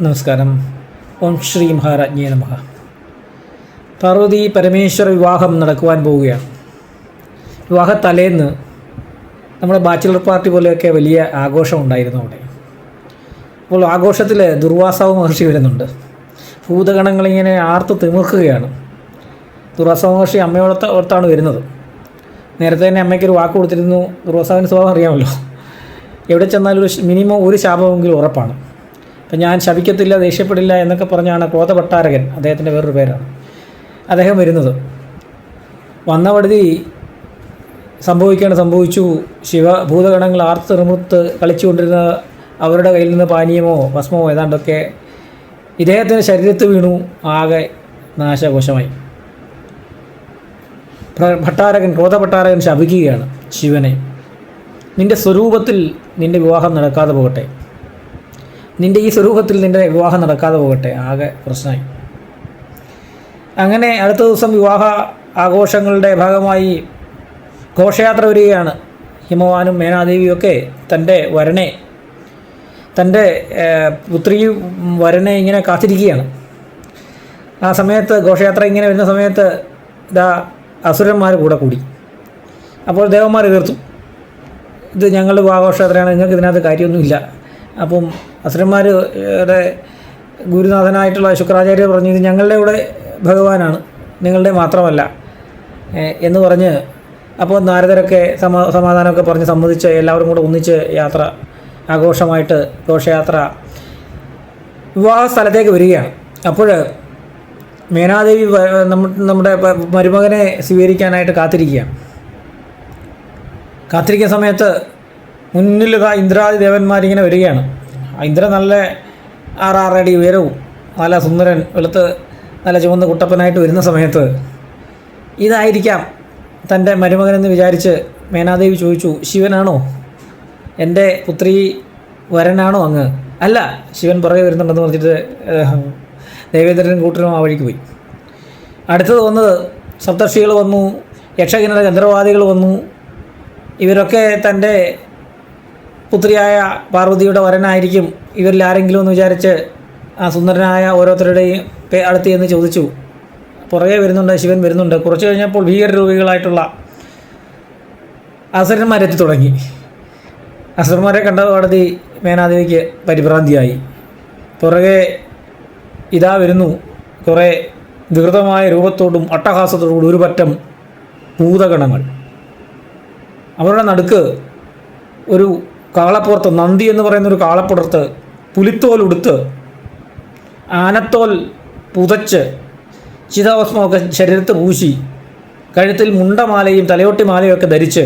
നമസ്കാരം. ഓം ശ്രീ മഹാരാജ്ഞേ നമ. പാർവതി പരമേശ്വര വിവാഹം നടക്കുവാൻ പോവുകയാണ്. വിവാഹ തലേന്ന് നമ്മുടെ ബാച്ചിലർ പാർട്ടി പോലെയൊക്കെ വലിയ ആഘോഷം ഉണ്ടായിരുന്നു അവിടെ. അപ്പോൾ ആഘോഷത്തിൽ ദുർവാസാവ് മഹർഷി വരുന്നുണ്ട്. ഭൂതഗണങ്ങളിങ്ങനെ ആർത്ത് തിമിർക്കുകയാണ്. ദുർവാസാവ് മഹർഷി അമ്മയോടത്ത് ഓർത്താണ് വരുന്നത്. നേരത്തെ തന്നെ അമ്മയ്ക്കൊരു വാക്ക് കൊടുത്തിരുന്നു. ദുർവാസാവിന്റെ സ്വഭാവം അറിയാമല്ലോ. എവിടെ ചെന്നാലും ഒരു മിനിമം ഒരു ശാപമെങ്കിലും ഉറപ്പാണ്. അപ്പം ഞാൻ ശപിക്കത്തില്ല ദേഷ്യപ്പെടില്ല എന്നൊക്കെ പറഞ്ഞാണ് ക്രോധപട്ടാരകൻ അദ്ദേഹത്തിന്റെ വേറൊരു പേരാണ്. അദ്ദേഹം വരുന്നത്. വന്ന വഴുതി സംഭവിക്കേണ്ട സംഭവിച്ചു. ശിവ ഭൂതഗണങ്ങൾ ആർത്തിറുമുത്ത് കളിച്ചുകൊണ്ടിരുന്ന അവരുടെ കയ്യിൽ നിന്ന് പാനീയമോ ഭസ്മമോ ഏതാണ്ടൊക്കെ ഇദ്ദേഹത്തിന്റെ ശരീരത്ത് വീണു. ആകെ നാശകോശമായി. ഭട്ടാരകൻ ക്രോധഭട്ടാരകൻ ശപിക്കുകയാണ് ശിവനെ. നിന്റെ സ്വരൂപത്തിൽ നിന്റെ വിവാഹം നടക്കാതെ പോകട്ടെ. നിന്റെ ഈ സ്വരൂപത്തിൽ നിന്റെ വിവാഹം നടക്കാതെ പോകട്ടെ ആകെ പ്രശ്നമായി. അങ്ങനെ അടുത്ത ദിവസം വിവാഹ ആഘോഷങ്ങളുടെ ഭാഗമായി ഘോഷയാത്ര വരികയാണ്. ഹിമവാനും മേനാദേവിയൊക്കെ തന്റെ വരനെ തന്റെ പുത്രിയും വരനെ ഇങ്ങനെ കാത്തിരിക്കുകയാണ്. ആ സമയത്ത് ഘോഷയാത്ര ഇങ്ങനെ വരുന്ന സമയത്ത് ഇതാ അസുരന്മാർ കൂടെ കൂടി. അപ്പോൾ ദേവന്മാർ എതിർത്തു. ഇത് ഞങ്ങളുടെ ആഘോഷയാത്രയാണ് നിങ്ങൾക്ക് ഇതിനകത്ത് കാര്യമൊന്നുമില്ല. അപ്പം അസുരന്മാരുടെ ഗുരുനാഥനായിട്ടുള്ള ശുക്രാചാര്യ പറഞ്ഞു ഇത് ഞങ്ങളുടെ ഇവിടെ ഭഗവാനാണ് നിങ്ങളുടെ മാത്രമല്ല. എന്ന് പറഞ്ഞ് അപ്പോൾ നാരദരൊക്കെ സമാ സമാധാനമൊക്കെ പറഞ്ഞ് സമ്മതിച്ച് എല്ലാവരും കൂടെ ഒന്നിച്ച് യാത്ര ആഘോഷമായിട്ട് ഘോഷയാത്ര വിവാഹ സ്ഥലത്തേക്ക് വരികയാണ്. അപ്പോൾ മേനാദേവി നമ്മ- നമ്മുടെ മരുമകനെ സ്വീകരിക്കാനായിട്ട് കാത്തിരിക്കുകയാണ്. കാത്തിരിക്കുന്ന സമയത്ത് മുന്നിൽ ഇന്ദ്രാദി ദേവന്മാരിങ്ങനെ വരികയാണ്. ഇന്ദ്രൻ നല്ല ആറാറടി ഉയരവും നല്ല സുന്ദരൻ വെളുത്ത് നല്ല ചുവന്ന കുട്ടപ്പനായിട്ട് വരുന്ന സമയത്ത് ഇതായിരിക്കാം തന്റെ മരുമകനെന്ന് വിചാരിച്ച് മേനാദേവി ചോദിച്ചു ശിവനാണോ? എന്റെ പുത്രി വരനാണോ അങ്ങ്? അല്ല ശിവൻ പുറകെ വരുന്നുണ്ടെന്ന് പറഞ്ഞിട്ട് ദേവേന്ദ്രനും കൂട്ടനും ആ വഴിക്ക് പോയി. അടുത്തത് വന്നത് സപ്തർഷികൾ വന്നു യക്ഷകിന്നര ചന്ദ്രവാദികൾ വന്നു. ഇവരൊക്കെ തന്റെ പുത്രിയായ പാർവതിയുടെ വരനായിരിക്കും ഇവരിൽ ആരെങ്കിലും എന്ന് വിചാരിച്ച് ആ സുന്ദരനായ ഓരോരുത്തരുടെയും അടുത്ത് എന്ന് ചോദിച്ചു. പുറകെ വരുന്നുണ്ട് ശിവൻ വരുന്നുണ്ട്. കുറച്ച് കഴിഞ്ഞപ്പോൾ ഭീകരരൂപികളായിട്ടുള്ള അസുരന്മാരെത്തി തുടങ്ങി. അസുരന്മാരെ കണ്ട കോടതി മേനാദേവിക്ക് പരിഭ്രാന്തിയായി. പുറകെ ഇതാ വരുന്നു. കുറേ വികൃതമായ രൂപത്തോടും അട്ടഹാസത്തോടും ഒരു പറ്റം ഭൂതഗണങ്ങൾ. അവരുടെ നടുക്ക് ഒരു കാളപ്പുറത്ത് നന്ദി എന്ന് പറയുന്ന ഒരു കാളപ്പുറത്ത് പുലിത്തോൽ ഉടുത്ത് ആനത്തോൽ പുതച്ച് ചിതാഭസ്മമൊക്കെ ശരീരത്ത് പൂശി കഴുത്തിൽ മുണ്ടമാലയും തലയോട്ടി മാലയൊക്കെ ധരിച്ച്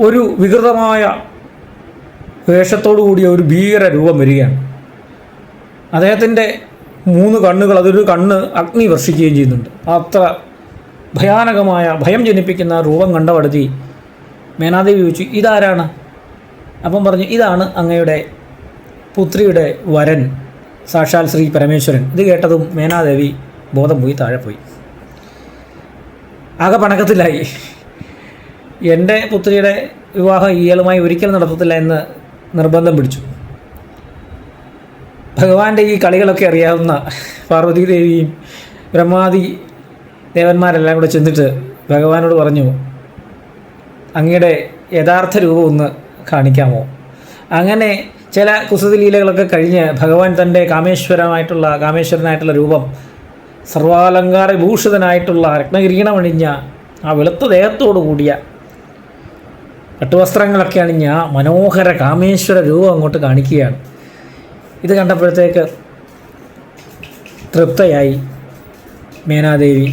ഒരു വികൃതമായ വേഷത്തോടു കൂടിയ ഒരു ഭീകര രൂപം വരികയാണ്. അദ്ദേഹത്തിന്റെ മൂന്ന് കണ്ണുകൾ അതൊരു കണ്ണ് അഗ്നി വർഷിക്കുകയും ചെയ്യുന്നുണ്ട്. അത്ര ഭയാനകമായ ഭയം ജനിപ്പിക്കുന്ന രൂപം കണ്ടപടുത്തി മേനാദേവി ചോദിച്ചു ഇതാരാണ്? അപ്പം പറഞ്ഞു ഇതാണ് അങ്ങയുടെ പുത്രിയുടെ വരൻ സാക്ഷാൽ ശ്രീ പരമേശ്വരൻ. ഇത് കേട്ടതും മേനാദേവി ബോധം പോയി താഴെ പോയി. ആകെ പണക്കത്തിലായി. എന്റെ പുത്രിയുടെ വിവാഹം ഇയാളുമായി ഒരിക്കലും നടത്തത്തില്ല എന്ന് നിർബന്ധം പിടിച്ചു. ഭഗവാന്റെ ഈ കളികളൊക്കെ അറിയാവുന്ന പാർവതി ദേവിയും ബ്രഹ്മാദി ദേവന്മാരെല്ലാം കൂടെ ചെന്നിട്ട് ഭഗവാനോട് പറഞ്ഞു അങ്ങയുടെ യഥാർത്ഥ രൂപം ഒന്ന് കാണിക്കാമോ? അങ്ങനെ ചില കുസൃതി ലീലകളൊക്കെ കഴിഞ്ഞ് ഭഗവാൻ തന്റെ കാമേശ്വരമായിട്ടുള്ള കാമേശ്വരനായിട്ടുള്ള രൂപം സർവാലങ്കാര ഭൂഷിതനായിട്ടുള്ള രത്നകിരീടമണിഞ്ഞ ആ വെളുത്ത ദേഹത്തോടു കൂടിയ പട്ടുവസ്ത്രങ്ങളൊക്കെ അണിഞ്ഞ ആ മനോഹര കാമേശ്വര രൂപം അങ്ങോട്ട് കാണിക്കുകയാണ്. ഇത് കണ്ടപ്പോഴത്തേക്ക് തൃപ്തയായി മേനാദേവി.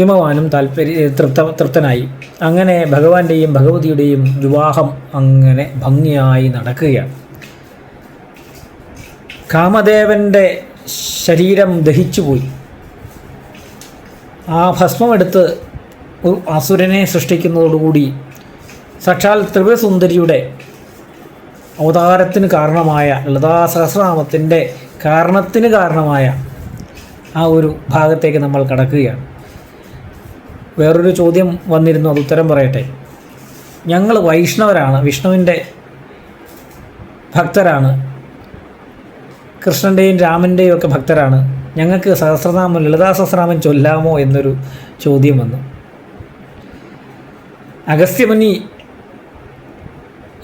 ഹിമവാനും താല്പര്യ തൃപ്ത തൃപ്തനായി. അങ്ങനെ ഭഗവാന്റെയും ഭഗവതിയുടെയും വിവാഹം അങ്ങനെ ഭംഗിയായി നടക്കുകയാണ്. കാമദേവന്റെ ശരീരം ദഹിച്ചുപോയി. ആ ഭസ്മമെടുത്ത് ഒരു അസുരനെ സൃഷ്ടിക്കുന്നതോടുകൂടി സാക്ഷാൽ ത്രിപുരസുന്ദരിയുടെ അവതാരത്തിന് കാരണമായ ലതാ സഹസ്രനാമത്തിന്റെ കാരണത്തിന് കാരണമായ ആ ഒരു ഭാഗത്തേക്ക് നമ്മൾ കടക്കുകയാണ്. വേറൊരു ചോദ്യം വന്നിരുന്നു അത് ഉത്തരം പറയട്ടെ. ഞങ്ങൾ വൈഷ്ണവരാണ് വിഷ്ണുവിന്റെ ഭക്തരാണ്. കൃഷ്ണന്റെയും രാമന്റെയും ഒക്കെ ഭക്തരാണ്. ഞങ്ങൾക്ക് സഹസ്രനാമം ലളിതാ സഹസ്രനാമം ചൊല്ലാമോ എന്നൊരു ചോദ്യം വന്നു. അഗസ്ത്യമുനി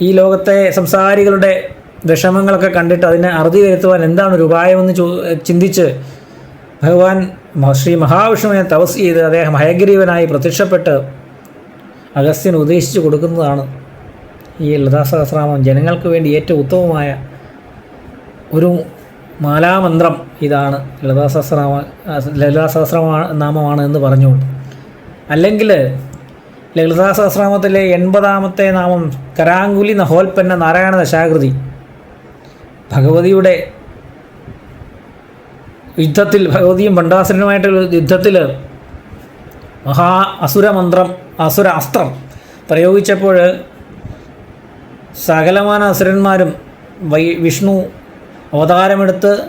ഈ ലോകത്തെ സംസാരികളുടെ വിഷമങ്ങളൊക്കെ കണ്ടിട്ട് അതിനെ അറുതി വരുത്തുവാൻ എന്താണ് ഒരു ഉപായമെന്ന് ചോ ചിന്തിച്ച് ഭഗവാൻ ശ്രീ മഹാവിഷ്ണുവിനെ തപസ് ചെയ്ത് അദ്ദേഹം ഹയഗ്രീവനായി പ്രത്യക്ഷപ്പെട്ട് അഗസ്ത്യൻ ഉദ്ദേശിച്ചു കൊടുക്കുന്നതാണ് ഈ ലതാസഹസ്രാമം. ജനങ്ങൾക്ക് വേണ്ടി ഏറ്റവും ഉത്തമമായ ഒരു മാലാമന്ത്രം ഇതാണ് ലതാസഹസ്രാമ ലളിതാസഹസ്രമ നാമമാണ് എന്ന് പറഞ്ഞുകൊണ്ട്. അല്ലെങ്കിൽ ലളിതാ സഹസ്രനാമത്തിലെ എൺപതാമത്തെ നാമം കരാങ്കുലി നഹോൽപ്പന്ന നാരായണ ദശാകൃതി. ഭഗവതിയുടെ യുദ്ധത്തിൽ ഭഗവതിയും ഭണ്ഡാസുരനുമായിട്ടുള്ള യുദ്ധത്തിൽ മഹാ അസുരമന്ത്രം അസുര അസ്ത്രം പ്രയോഗിച്ചപ്പോൾ സകലമാന അസുരന്മാരും വൈ വിഷ്ണു അവതാരമെടുത്ത്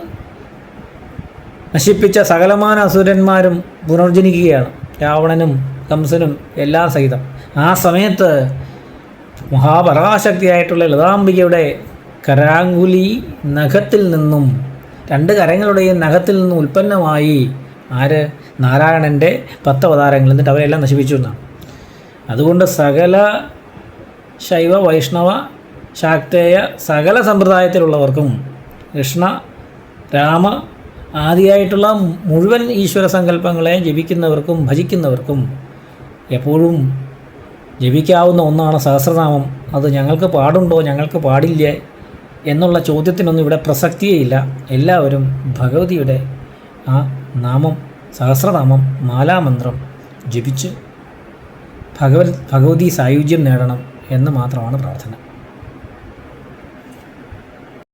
നശിപ്പിച്ച സകലമാന അസുരന്മാരും പുനർജനിക്കുകയാണ്. രാവണനും കംസനും എല്ലാം സഹിതം. ആ സമയത്ത് മഹാപരാശക്തിയായിട്ടുള്ള ലതാംബികയുടെ കരാങ്കുലി നഖത്തിൽ നിന്നും രണ്ട് കരങ്ങളുടെയും നഖത്തിൽ നിന്ന് ഉൽപ്പന്നമായി ആര്? നാരായണന്റെ പത്ത് അവതാരങ്ങൾ എന്നിട്ട് അവരെല്ലാം നശിപ്പിച്ചു എന്നാണ് അതുകൊണ്ട് സകല ശൈവ വൈഷ്ണവ ശാക്തേയ സകല സമ്പ്രദായത്തിലുള്ളവർക്കും കൃഷ്ണ രാമ ആദിയായിട്ടുള്ള മുഴുവൻ ഈശ്വര സങ്കല്പങ്ങളെ ജപിക്കുന്നവർക്കും ഭജിക്കുന്നവർക്കും എപ്പോഴും ജപിക്കാവുന്ന ഒന്നാണ് സഹസ്രനാമം. അത് ഞങ്ങൾക്ക് പാടുണ്ടോ? ഞങ്ങൾക്ക് പാടില്ലേ? എന്നുള്ള ചോദ്യത്തിനൊന്നും ഇവിടെ പ്രസക്തിയേയില്ല എല്ലാവരും ഭഗവതിയുടെ ആ നാമം സഹസ്രനാമം മാലാമന്ത്രം ജപിച്ച് ഭഗവത് ഭഗവതി സായുജ്യം നേടണം എന്ന് മാത്രമാണ് പ്രാർത്ഥന.